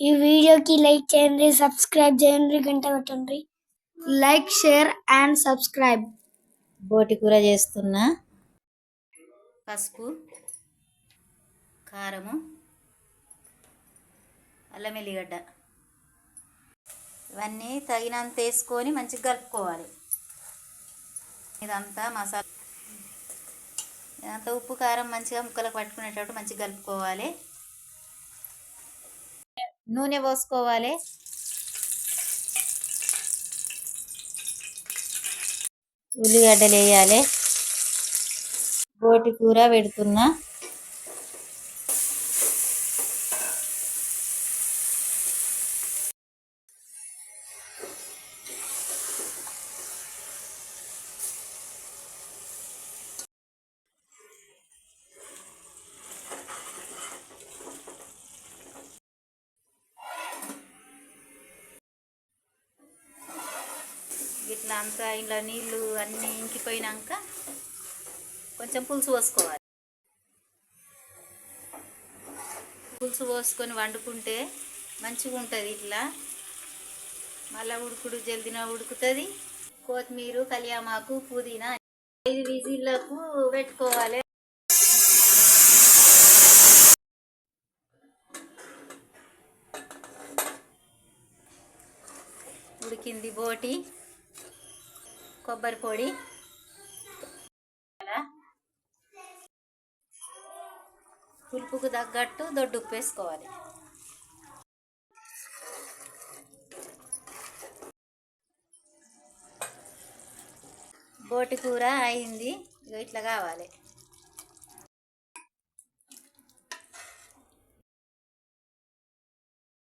ఈ వీడియోకి లైక్ చేయండి సబ్స్క్రైబ్ చేయండి గంట కొట్టండి. Like share and subscribe. బోటి కూర చేస్తున్నా పసుపు కారము అల్లం ఎల్లిగడ్డ. ఇవన్నీ తగినంత వేసుకొని మంచిగా కలుపుకోవాలి. ఇదంతా మసాలా ఇదంతా ఉప్పు కారం మంచిగా ముక్కలకు పట్టుకునేటట్టు మంచిగా కలుపుకోవాలి. నూనె పోసుకోవాలి. ఉల్లిగడ్డలు వేయాలి. గోటి కూర పెడుతున్నా. దాంతో అంతా ఇలా నీళ్ళు అన్నీ ఇంకిపోయినాక కొంచెం పులుసు పోసుకోవాలి. పులుసు పోసుకొని వండుకుంటే మంచిగా ఉంటుంది ఇట్లా. మళ్ళీ ఉడుకుడు జల్దిన ఉడుకుతుంది. కొత్తిమీర కలియామాకు పుదీనా ఐదు విజిల్లకు పెట్టుకోవాలి. ఉడికింది బోటి. కొబ్బరి పొడి. పులుపుకు తగ్గట్టు దొడ్డు ఉప్పు వేసుకోవాలి. బోటి కూర అయింది. ఇట్లా కావాలి.